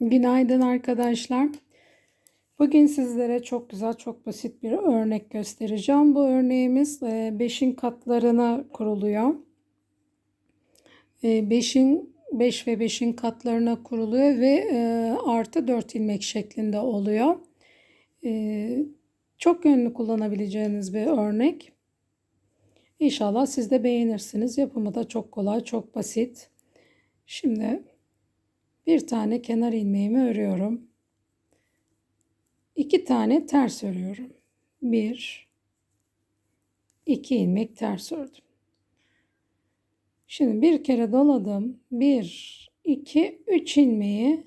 Günaydın arkadaşlar. Bugün sizlere çok güzel, çok basit bir örnek göstereceğim. Bu örneğimiz 5'in katlarına kuruluyor. 5'in 5 ve 5'in katlarına kuruluyor ve e, artı 4 ilmek şeklinde oluyor. E, çok yönlü kullanabileceğiniz bir örnek. İnşallah siz de beğenirsiniz. Yapımı da çok kolay, çok basit. Şimdi bir tane kenar ilmeğimi örüyorum. İki tane ters örüyorum. Bir, iki ilmek ters ördüm. Şimdi bir kere doladım. Bir, iki, üç ilmeği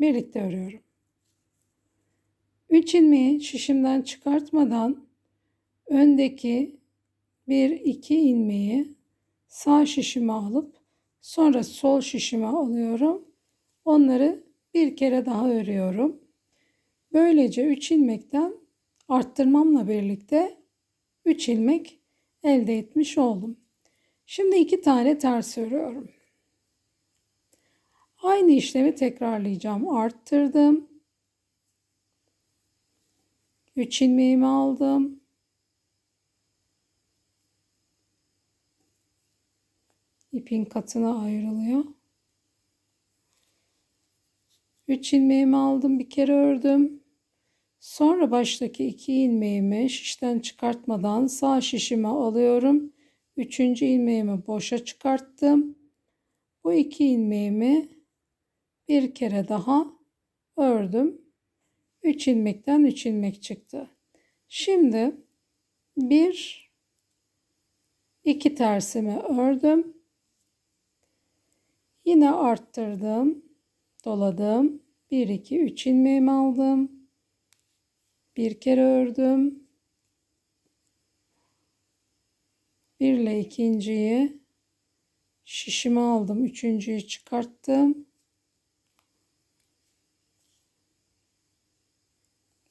birlikte örüyorum. Üç ilmeği şişimden çıkartmadan öndeki bir, iki ilmeği sağ şişime alıp sonra sol şişime alıyorum Onları bir kere daha örüyorum. Böylece 3 ilmekten arttırmamla birlikte 3 ilmek elde etmiş oldum. Şimdi iki tane ters örüyorum. Aynı işlemi tekrarlayacağım. Arttırdım. 3 ilmeğimi aldım. İpin katına ayrılıyor. 3 ilmeğimi aldım bir kere ördüm. Sonra baştaki 2 ilmeğimi şişten çıkartmadan sağ şişime alıyorum. 3. ilmeğimi boşa çıkarttım. Bu 2 ilmeğimi bir kere daha ördüm. 3 ilmekten 3 ilmek çıktı. Şimdi bir iki tersimi ördüm. Yine arttırdım doladım. 1 2 3 ilmeğimi aldım. Bir kere ördüm. Bir ile ikinciyi şişime aldım. Üçüncüyü çıkarttım.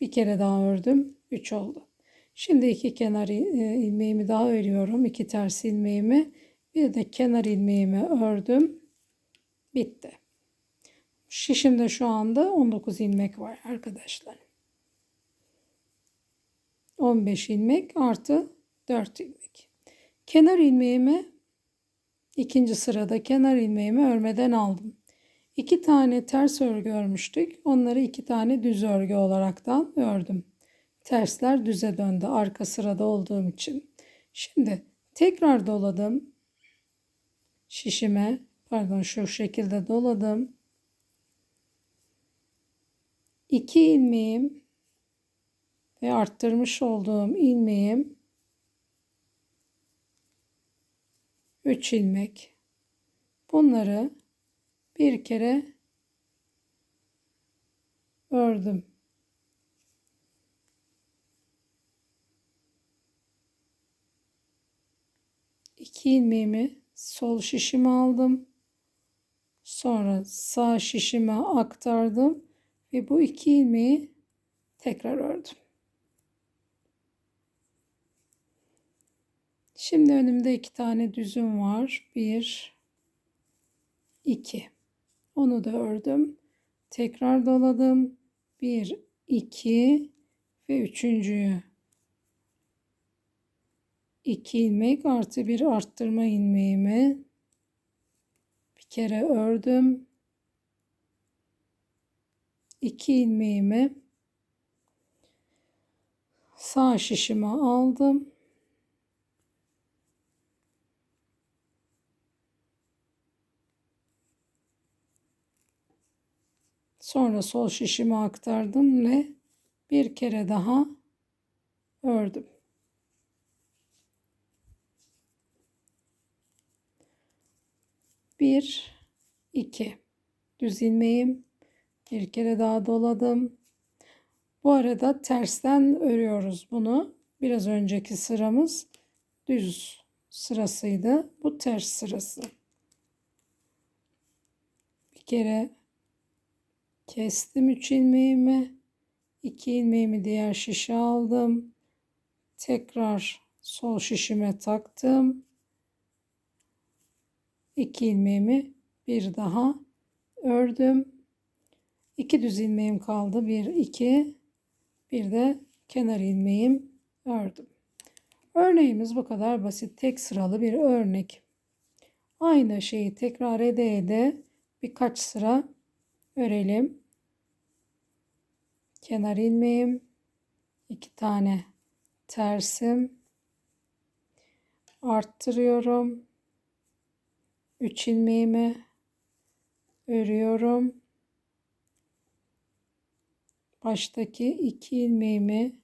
Bir kere daha ördüm. 3 oldu. Şimdi iki kenar e, ilmeğimi daha örüyorum. iki ters ilmeğimi. Bir de kenar ilmeğimi ördüm. Bitti. Şişimde şu anda 19 ilmek var arkadaşlar. 15 ilmek artı 4 ilmek. Kenar ilmeğimi ikinci sırada kenar ilmeğimi örmeden aldım. İki tane ters örgü örmüştük. Onları iki tane düz örgü olaraktan ördüm. Tersler düze döndü arka sırada olduğum için. Şimdi tekrar doladım. Şişime pardon şu şekilde doladım. 2 ilmeğim ve arttırmış olduğum ilmeğim 3 ilmek. Bunları bir kere ördüm. İki ilmeğimi sol şişime aldım. Sonra sağ şişime aktardım ve bu iki ilmeği tekrar ördüm. Şimdi önümde iki tane düzüm var. Bir, iki. Onu da ördüm. Tekrar doladım. Bir, iki ve üçüncüyü. iki ilmek artı bir arttırma ilmeğimi bir kere ördüm. 2 ilmeğimi sağ şişime aldım. Sonra sol şişime aktardım ve bir kere daha ördüm. Bir, iki düz ilmeğim bir kere daha doladım. Bu arada tersten örüyoruz bunu. Biraz önceki sıramız düz sırasıydı. Bu ters sırası. Bir kere kestim 3 ilmeğimi. 2 ilmeğimi diğer şişe aldım. Tekrar sol şişime taktım. 2 ilmeğimi bir daha ördüm. İki düz ilmeğim kaldı. Bir, iki, bir de kenar ilmeğim ördüm. Örneğimiz bu kadar basit. Tek sıralı bir örnek. Aynı şeyi tekrar ede ede birkaç sıra örelim. Kenar ilmeğim, iki tane tersim, arttırıyorum. 3 ilmeğimi örüyorum. Baştaki 2 ilmeğimi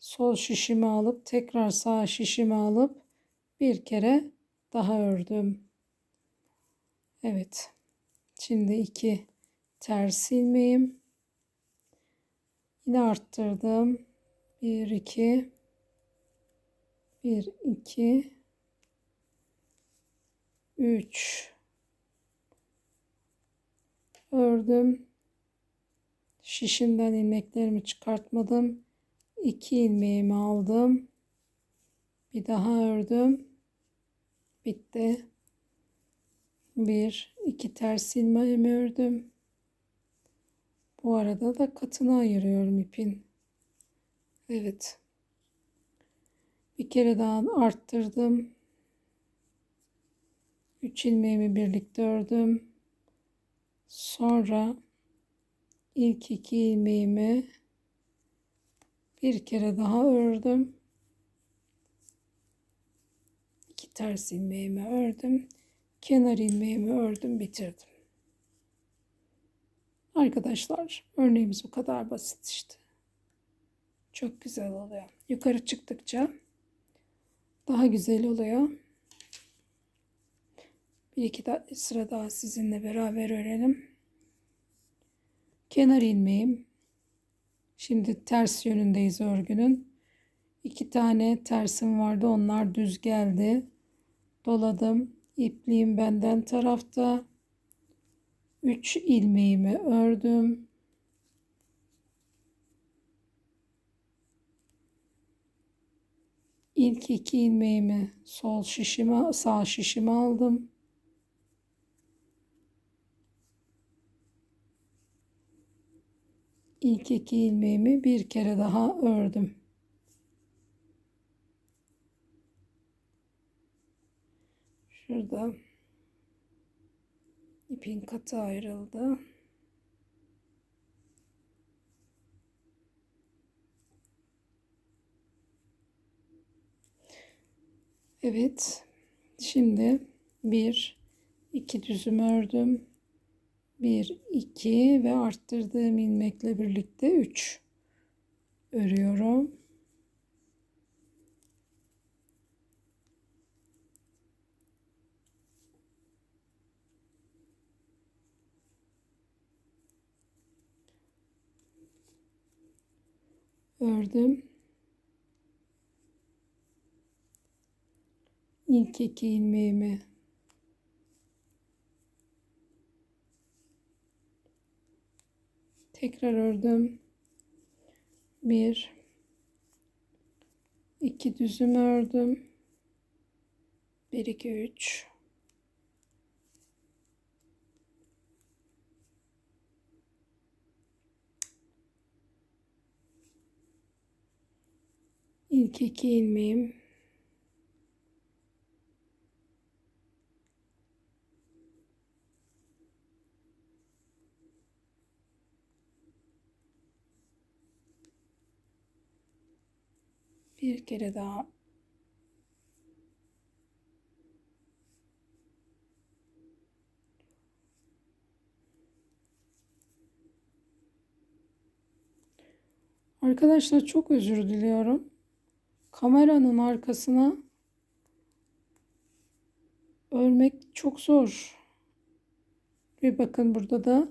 sol şişime alıp tekrar sağ şişime alıp bir kere daha ördüm. Evet. Şimdi 2 ters ilmeğim. Yine arttırdım. 1 2 1 2 3 ördüm. Şişimden ilmeklerimi çıkartmadım. 2 ilmeğimi aldım. Bir daha ördüm. Bitti. Bir, iki ters ilmeğimi ördüm. Bu arada da katını ayırıyorum ipin. Evet. Bir kere daha arttırdım. 3 ilmeğimi birlikte ördüm. Sonra ilk iki ilmeğimi bir kere daha ördüm. İki ters ilmeğimi ördüm. Kenar ilmeğimi ördüm, bitirdim. Arkadaşlar, örneğimiz bu kadar basit işte. Çok güzel oluyor. Yukarı çıktıkça daha güzel oluyor. Bir iki sıra daha sizinle beraber örelim. Kenar ilmeğim. Şimdi ters yönündeyiz örgünün. İki tane tersim vardı. Onlar düz geldi. Doladım. İpliğim benden tarafta. Üç ilmeğimi ördüm. İlk iki ilmeğimi sol şişime, sağ şişime aldım. İlk iki ilmeğimi bir kere daha ördüm. Şurada ipin katı ayrıldı. Evet. Şimdi bir iki düzüm ördüm. 1 2 ve arttırdığım ilmekle birlikte 3 örüyorum. ördüm. İlk iki ilmeğimi tekrar ördüm. Bir, iki düzüm ördüm. Bir, iki, üç. İlk iki ilmeğim bir kere daha Arkadaşlar çok özür diliyorum. Kameranın arkasına örmek çok zor. Bir bakın burada da